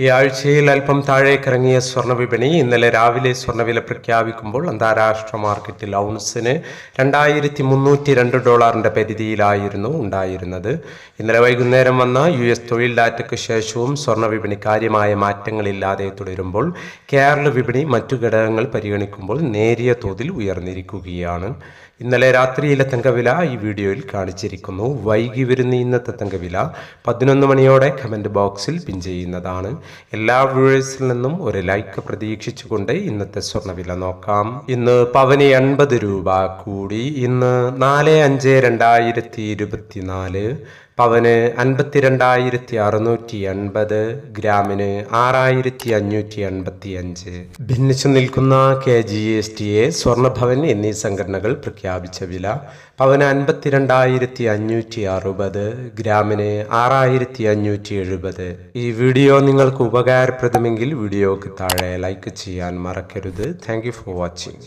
ഈ ആഴ്ചയിൽ അല്പം താഴേക്കിറങ്ങിയ സ്വർണവിപണി ഇന്നലെ രാവിലെ സ്വർണവില പ്രഖ്യാപിക്കുമ്പോൾ അന്താരാഷ്ട്ര മാർക്കറ്റിൽ ഔൺസിന് രണ്ടായിരത്തി മുന്നൂറ്റി രണ്ട് ഡോളറിന്റെ പരിധിയിലായിരുന്നു ഉണ്ടായിരുന്നത്. ഇന്നലെ വൈകുന്നേരം വന്ന യു എസ് തൊഴിൽ ഡാറ്റയ്ക്ക് ശേഷവും സ്വർണവിപണി കാര്യമായ മാറ്റങ്ങളില്ലാതെ തുടരുമ്പോൾ കേരള വിപണി മറ്റു ഘടകങ്ങൾ പരിഗണിക്കുമ്പോൾ നേരിയ തോതിൽ ഉയർന്നിരിക്കുകയാണ്. ഇന്നലെ രാത്രിയിലെ തങ്കവില ഈ വീഡിയോയിൽ കാണിച്ചിരിക്കുന്നു. വൈകി വരുന്ന ഇന്നത്തെ തങ്കവില പതിനൊന്ന് മണിയോടെ കമന്റ് ബോക്സിൽ പിൻ ചെയ്യുന്നതാണ്. എല്ലാ വ്യൂവേഴ്സിൽ നിന്നും ഒരു ലൈക്ക് പ്രതീക്ഷിച്ചുകൊണ്ട് ഇന്നത്തെ സ്വർണവില നോക്കാം. ഇന്ന് പവന് എൺപത് രൂപ കൂടി. ഇന്ന് നാല് അഞ്ച് രണ്ടായിരത്തി ഇരുപത്തിനാല്. പവന് അൻപത്തിരണ്ടായിരത്തി അറുന്നൂറ്റി എൺപത് ഗ്രാമിന് ആറായിരത്തി അഞ്ഞൂറ്റി എൺപത്തി അഞ്ച് ഭിന്നിച്ചു നിൽക്കുന്ന K G S T A Swarnabhavan എന്നീ സംഘടനകൾ പ്രഖ്യാപിച്ച വില പവന് അൻപത്തിരണ്ടായിരത്തി അഞ്ഞൂറ്റി അറുപത് ഗ്രാമിന് ആറായിരത്തി അഞ്ഞൂറ്റി എഴുപത് ഈ വീഡിയോ നിങ്ങൾക്ക് ഉപകാരപ്രദമെങ്കിൽ വീഡിയോക്ക് താഴെ ലൈക്ക് ചെയ്യാൻ മറക്കരുത്. Thank for watching.